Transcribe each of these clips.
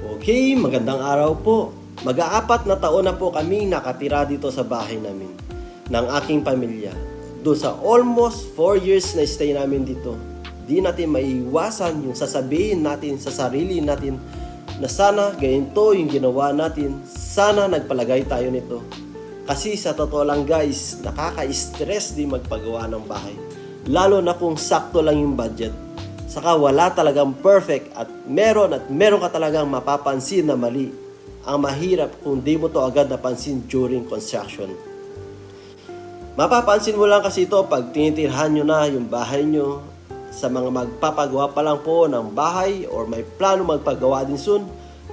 Okay, magandang araw po. Mag-aapat na taon na po kami nakatira dito sa bahay namin ng aking pamilya. Doon sa almost 4 years na stay namin dito, di natin maiwasan yung sasabihin natin sa sarili natin na sana ganito yung ginawa natin, sana nagpalagay tayo nito. Kasi sa totoo lang guys, nakaka-stress din magpagawa ng bahay. Lalo na kung sakto lang yung budget. Saka wala talagang perfect at meron at meron ka talagang mapapansin na mali. Ang mahirap kung di mo to agad napansin during construction. Mapapansin mo lang kasi ito pag tinitirhan nyo na yung bahay nyo sa mga magpapagawa pa lang po ng bahay or may plano magpagawa din soon.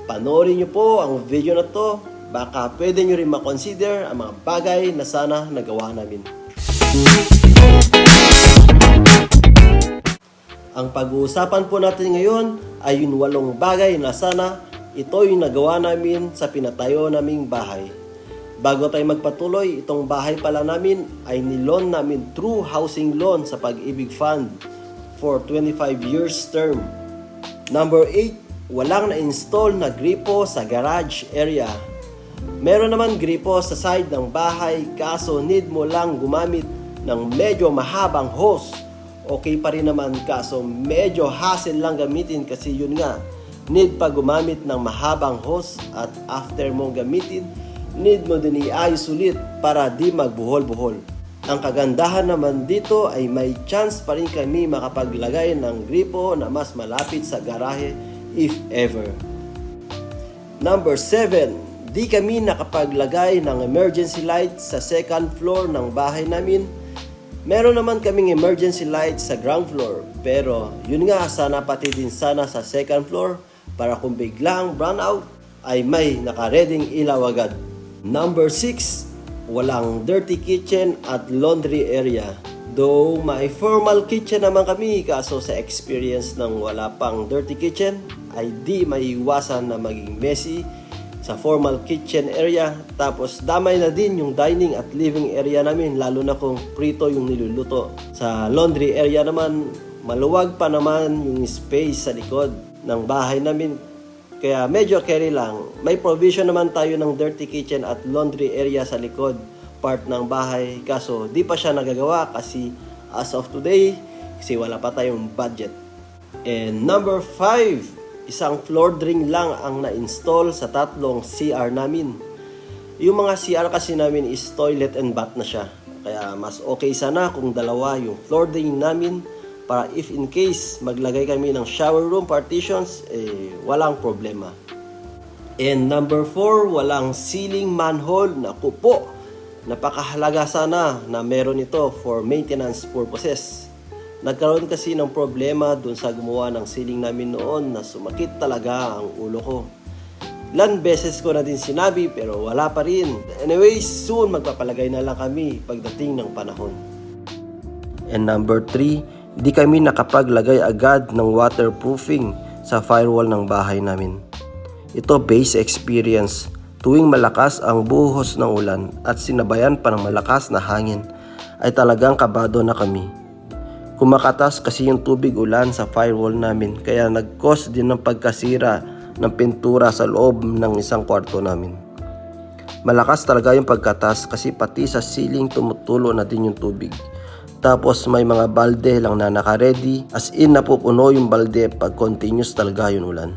Panoorin nyo po ang video na to. Baka pwede nyo rin makonsider ang mga bagay na sana nagawa namin. Ang pag-uusapan po natin ngayon ay yung walong bagay na sana ito yung nagawa namin sa pinatayo naming bahay. Bago tayo magpatuloy, itong bahay pala namin ay nilon namin through housing loan sa Pag-ibig Fund for 25 years term. Number 8, walang na-install na gripo sa garage area. Meron naman gripo sa side ng bahay kaso need mo lang gumamit ng medyo mahabang hose. Okay pa rin naman kaso medyo hassle lang gamitin kasi yun nga, need pa gumamit ng mahabang hose at after mong gamitin, need mo din iayos ulit para di magbuhol-buhol. Ang kagandahan naman dito ay may chance pa rin kami makapaglagay ng gripo na mas malapit sa garahe if ever. Number 7, di kami nakapaglagay ng emergency light sa second floor ng bahay namin. Meron naman kaming emergency light sa ground floor, pero yun nga sana pati din sana sa second floor para kung biglang brownout ay may nakareding ilaw agad. Number 6, walang dirty kitchen at laundry area. Though may formal kitchen naman kami kaso sa experience ng wala pang dirty kitchen ay di maiwasan na maging messy sa formal kitchen area tapos damay na din yung dining at living area namin lalo na kung prito yung niluluto. Sa laundry area naman maluwag pa naman yung space sa likod ng bahay namin kaya medyo carry lang. May provision naman tayo ng dirty kitchen at laundry area sa likod part ng bahay kaso di pa siya nagagawa kasi as of today kasi wala pa tayong budget. And number 5, isang floor drain lang ang na-install sa tatlong CR namin. Yung mga CR kasi namin is toilet and bath na siya. Kaya mas okay sana kung dalawa yung floor drain namin para if in case maglagay kami ng shower room partitions, eh, walang problema. And number 4, walang ceiling manhole na kupo. Napakahalaga sana na meron ito for maintenance purposes. Nagkaroon kasi ng problema dun sa gumawa ng ceiling namin noon na sumakit talaga ang ulo ko. Ilan beses ko na din sinabi pero wala pa rin. Anyways, soon magpapalagay na lang kami pagdating ng panahon. And number 3, di kami nakapaglagay agad ng waterproofing sa firewall ng bahay namin. Ito base experience. Tuwing malakas ang buhos ng ulan at sinabayan pa ng malakas na hangin, ay talagang kabado na kami. Kumakatas kasi yung tubig ulan sa firewall namin kaya nag-cause din ng pagkasira ng pintura sa loob ng isang kwarto namin. Malakas talaga yung pagkatas kasi pati sa ceiling tumutulo na din yung tubig. Tapos may mga balde lang na naka-ready as in napupuno yung balde pag continuous talaga yung ulan.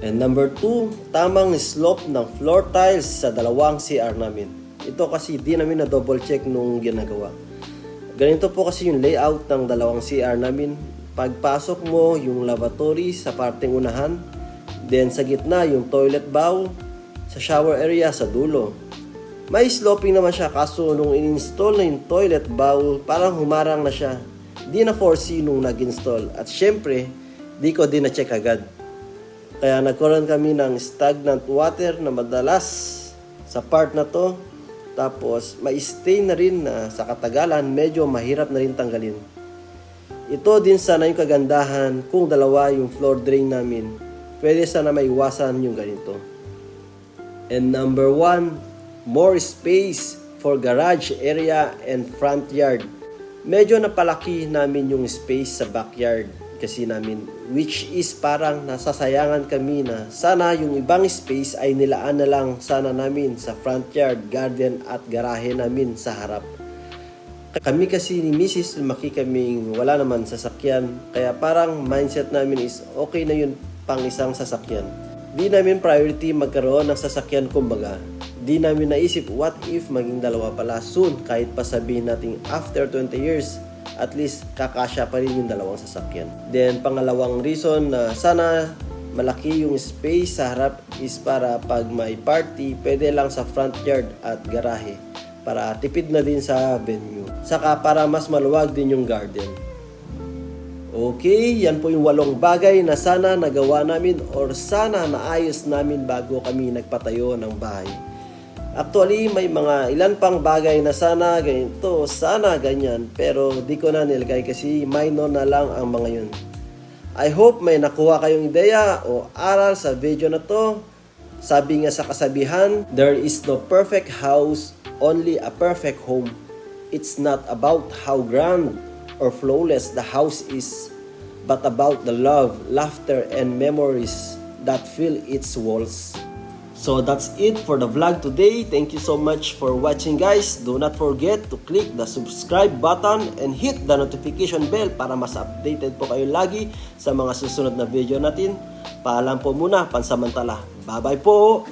And number 2, tamang slope ng floor tiles sa dalawang CR namin. Ito kasi di namin na double check nung ginagawa. Ganito po kasi yung layout ng dalawang CR namin. Pagpasok mo yung lavatory sa parteng unahan, then sa gitna yung toilet bowl, sa shower area sa dulo. May sloping naman siya kaso nung in-install na yung toilet bowl, parang humarang na siya. Di na foresee nung nag-install. At syempre, di ko din na-check agad. Kaya nagkaroon kami ng stagnant water na madalas sa part na to. Tapos may stain na rin na sa katagalan medyo mahirap na rin tanggalin. Ito din sana yung kagandahan kung dalawa yung floor drain namin. Pwede sana maiwasan yung ganito. And number one, more space for garage area and front yard. Medyo napalaki namin yung space sa backyard. Kasi namin which is parang nasasayangan kami na sana yung ibang space ay nilaan na lang sana namin sa front yard, garden at garahe namin sa harap. Kami kasi ni Mrs. lumaki kaming wala naman sasakyan kaya parang mindset namin is okay na yun pang isang sasakyan. Di namin priority magkaroon ng sasakyan kumbaga. Di namin naisip what if maging dalawa pala soon kahit pa sabihin natin after 20 years at least kakasya pa rin yung dalawang sasakyan. Then pangalawang reason na sana malaki yung space sa harap is para pag may party pwede lang sa front yard at garahe para tipid na din sa venue. Saka para mas maluwag din yung garden. Okay, yan po yung walong bagay na sana nagawa namin or sana naayos namin bago kami nagpatayo ng bahay. Actually, may mga ilan pang bagay na sana ganito, sana ganyan, pero di ko na nilagay kasi minor na lang ang mga yun. I hope may nakuha kayong ideya o aral sa video na to. Sabi nga sa kasabihan, there is no perfect house, only a perfect home. It's not about how grand or flawless the house is, but about the love, laughter, and memories that fill its walls. So that's it for the vlog today. Thank you so much for watching guys. Do not forget to click the subscribe button and hit the notification bell para mas updated po kayo lagi sa mga susunod na video natin. Paalam po muna pansamantala. Bye bye po!